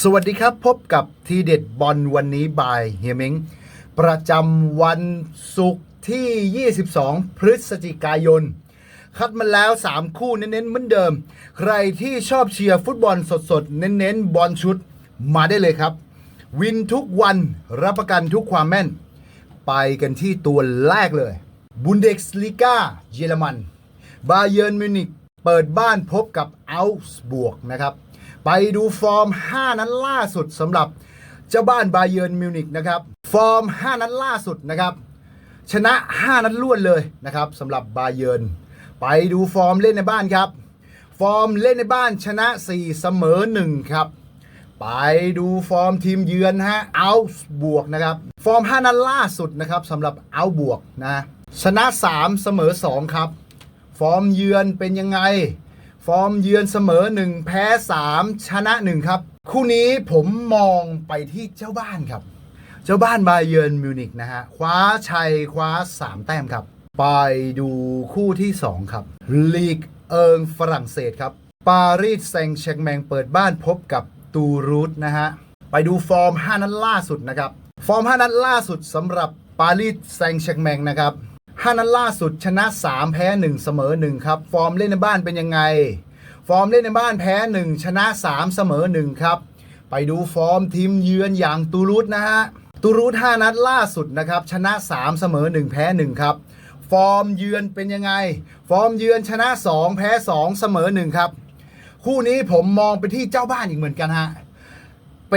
สวัสดีครับพบกับทีเด็ดบอลวันนี้บายเฮียเม้งประจำวันศุกร์ที่ 22 พฤศจิกายน คัดมาแล้ว 3 คู่เน้นๆเหมือนเดิม ใครที่ชอบเชียร์ฟุตบอลสดๆ เน้นๆ บอลชุดมาได้เลยครับ วินทุกวันรับประกันทุกความแม่น ไปกันที่ตัวแรกเลยบุนเดสลิก้าเยอรมัน บาเยิร์นมิวนิกเปิดบ้านพบกับอัลส์บวกนะครับ ไปดูฟอร์ม 5 นั้นล่าสุดสำหรับเจ้าบ้านบาเยิร์นมิวนิกนะครับ ฟอร์ม 5 นั้นล่าสุดนะครับ ชนะ 5 นัดรวดเลยนะครับสำหรับบาเยิร์นไปดูฟอร์มเล่นในบ้านครับ ฟอร์มเล่นในบ้านชนะ 4 เสมอ 1 ครับ ไปดูฟอร์มทีมเยือนฮะเอาบวกนะครับ ฟอร์ม 5 นัดล่าสุดนะครับสำหรับเอาบวกนะชนะ 3 เสมอ 2 ครับ ฟอร์มเยือนเป็นยังไง ฟอร์มเยือนเสมอ 1 แพ้ 3 ชนะ 1 ครับ คู่นี้ผมมองไปที่เจ้าบ้านครับ เจ้าบ้านบาเยิร์นมิวนิกนะฮะคว้าชัยคว้า 3 แต้มครับ ไปดูคู่ที่ 2 ครับลีกเอิงฝรั่งเศสครับ ปารีสแซงต์แชร์กแมงเปิดบ้านพบกับตูรูทนะฮะ ไปดูฟอร์ม 5 นัดล่าสุดนะครับ ฟอร์ม 5 นัดล่าสุดสำหรับปารีสแซงต์แชร์กแมงนะครับ 5 นัดล่าสุดชนะ 3 แพ้ 1 เสมอ 1 ครับ ฟอร์มเล่นในบ้านเป็นยังไง ฟอร์มเล่นในบ้านแพ้ 1 ชนะ 3 เสมอ 1 ครับ ไปดูฟอร์มทีมเยือนอย่างตูรูทนะฮะตูรูท5นัดล่าสุดนะครับ ชนะ 3 เสมอ 1 แพ้ 1 ครับ ฟอร์มเยือนเป็นยังไง ฟอร์มเยือนชนะ 2 แพ้ 2 เสมอ 1 ครับ คู่นี้ผมมองไปที่เจ้าบ้านอีกเหมือนกันฮะเป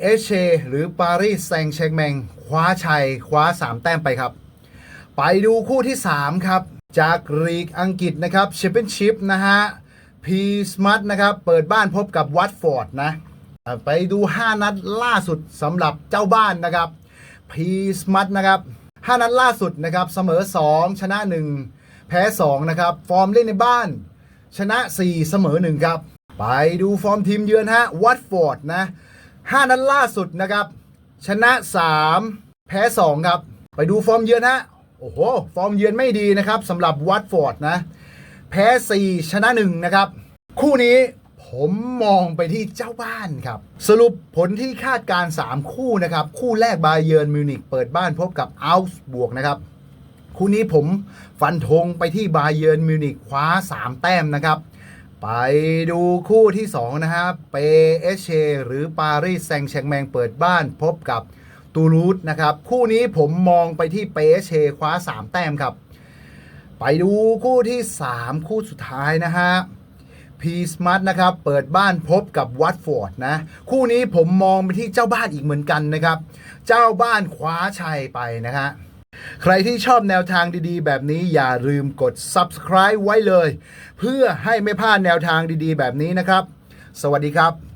เอเชหรือปารีสแซงต์แชร์กแมงคว้าชัยคว้า 3 แต้มไปครับ ไปดูคู่ที่ 3 ครับ จากลีกอังกฤษนะครับแชมเปี้ยนชิพนะฮะพีสมัตนะครับ เปิดบ้านพบกับวัตฟอร์ดนะ ไปดู 5 นัดล่าสุดสำหรับเจ้าบ้านนะครับพีสมัตนะครับ 5 นัดล่าสุดนะครับเสมอ 2 ชนะ 1 แพ้ 2 นะครับ ฟอร์มเล่นในบ้าน ชนะ 4 เสมอ 1 ครับ ไปดูฟอร์มทีมเยือนฮะวัตฟอร์ดนะ 5 นัดล่าสุดนะครับ ชนะ 3 แพ้ 2 ครับ ไปดูฟอร์มเยือนฮะ อ้โห ฟอร์มเยือนไม่ดีนะครับสำหรับวัตฟอร์ดนะ แพ้ 4 ชนะ 1 นะครับ คู่นี้ผมมองไปที่เจ้าบ้านครับ สรุปผลที่คาดการ 3 คู่นะครับ คู่แรกบาเยิร์นมิวนิกเปิดบ้านพบกับอัลส์บวกนะครับ คู่นี้ผมฟันธงไปที่บาเยิร์นมิวนิกคว้า 3 แต้มนะครับ ไปดูคู่ที่ 2 นะฮะเปเอเชหรือปารีสแซงต์แชร์กแมงเปิดบ้านพบกับ ตูรูทนะครับ คู่นี้ผมมองไปที่เปเชคว้า 3 แต้มครับ ไปดูคู่ที่ 3 คู่สุดท้ายนะฮะพีสมัตนะครับ เปิดบ้านพบกับวัตฟอร์ดนะ คู่นี้ผมมองไปที่เจ้าบ้านอีกเหมือนกันนะครับ เจ้าบ้านคว้าชัยไปนะฮะใครที่ชอบแนวทางดีๆ แบบนี้อย่าลืมกด subscribe ไว้เลย เพื่อให้ไม่พลาดแนวทางดีๆ แบบนี้นะครับ สวัสดีครับ